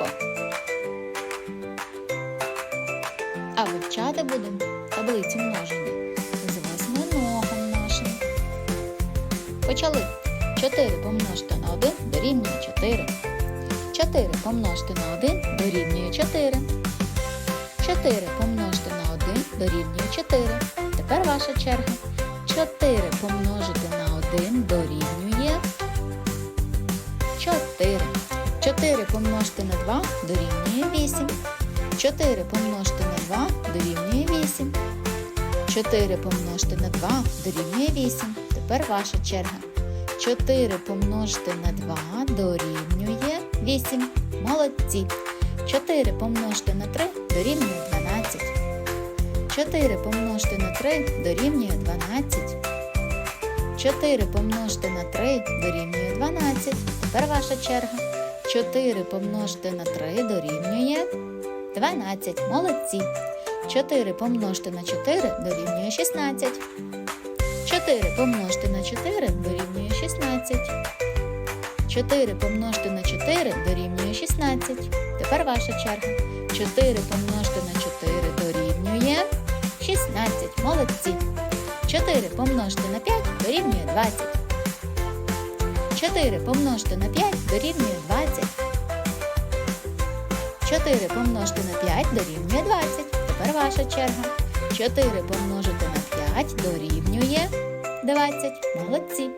легко. А вивчати будемо таблицю множення з восьминогом нашим. Почали. 4 помножити на 1 дорівнює 4. 4 помножити на 1 дорівнює 4. 4 помножити на 1 дорівнює 4. Тепер ваша черга. 4 помножити на 1 дорівнює 4. 4 помножити на 2 дорівнює 8. 4 помножити на 2 дорівнює 8. 4 помножити на 2 дорівнює 8. Тепер ваша черга. 4 помножити на 2 дорівнює 8. Молодці. 4 помножити на 3 дорівнює 12. 4 помножити на 3 дорівнює 12. 4 помножити на 3 дорівнює 12. Тепер ваша черга. 4 помножити на 3 дорівнює 12. Молодці. 4 помножити на 4 дорівнює 16. 4 помножити на 4 дорівнює 16. 4 помножити на 4 дорівнює 16. Тепер ваша черга. 4 помножити на 4 дорівнює 16. Молодці. 4 помножити на 5 дорівнює 20. 4 помножити на 5 дорівнює 20. 4 помножити на 5 дорівнює 20. Тепер ваша черга. 4 помножити на 5 дорівнює 20. Молодці.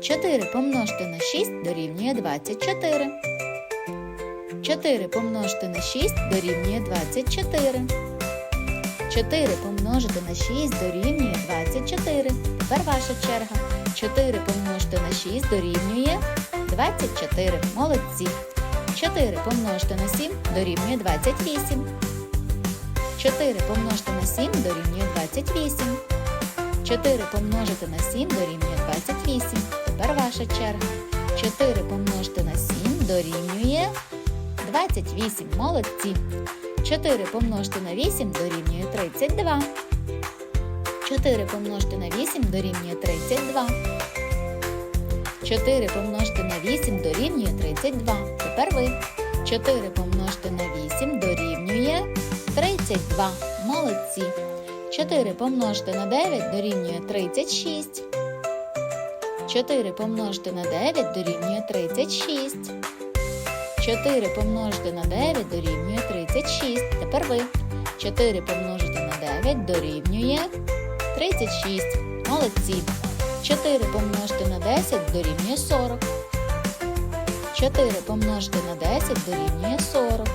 4 помножити на 6 дорівнює 24. 4 помножити на 6 дорівнює 24. 4 помножити на 6 дорівнює 24. Тепер ваша черга. 4 помножити на 6 дорівнює 24. Молодці. 4 помножити на 7 дорівнює 28. 4 помножити на 7 дорівнює 28. 4 помножити на 7 дорівнює 28. Тепер ваша черга. 4 помножити на 7 дорівнює 28. Молодці. 4 помножити на 8 дорівнює 32. 4 помножити на 8 дорівнює 32. 4 помножити на 8 дорівнює 32. Тепер ви. 4 помножити на 8 дорівнює 32. Молодці. 4 помножити на 9 дорівнює 36. 4 помножити на 9 дорівнює 36. 4 помножити на 9 дорівнює 36. Тепер ви. 4 помножити на 9 дорівнює 36. Молодці. 4 помножити на 10 дорівнює 40. 4 помножити на 10 дорівнює 40.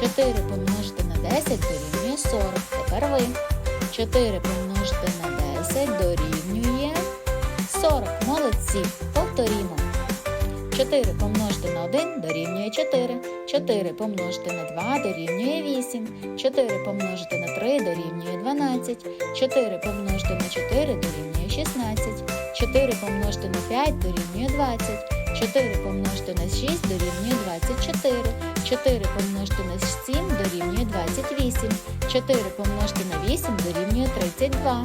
4 помножити на 10 дорівнює 40. Тепер ви. 4 помножити на 10 дорівнює 40. Молодці. Повторімо. 4 помножити на 1 дорівнює 4. 4 помножити на 2 дорівнює 8. 4 помножити на 3 дорівнює 12. 4 помножити на 4 дорівнює 16. 4 помножити на 5 дорівнює 20. 4 помножити на 6 дорівнює 24. 4 помножити на 7 дорівнює 28. 4 помножити на 8 дорівнює 32.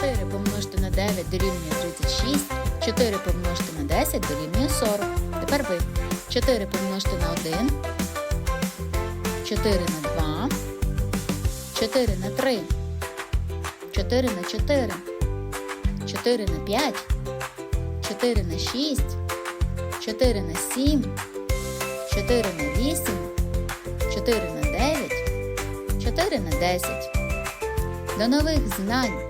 4 помножити на 9 дорівнює 36. 4 помножити на 10 дорівнює 40. Тепер ви. 4 помножити на 1. 4 на 2. 4 на 3. 4 на 4. 4 на 5. 4 на 6. 4 на 7. 4 на 8. 4 на 9. 4 на 10. До нових знань!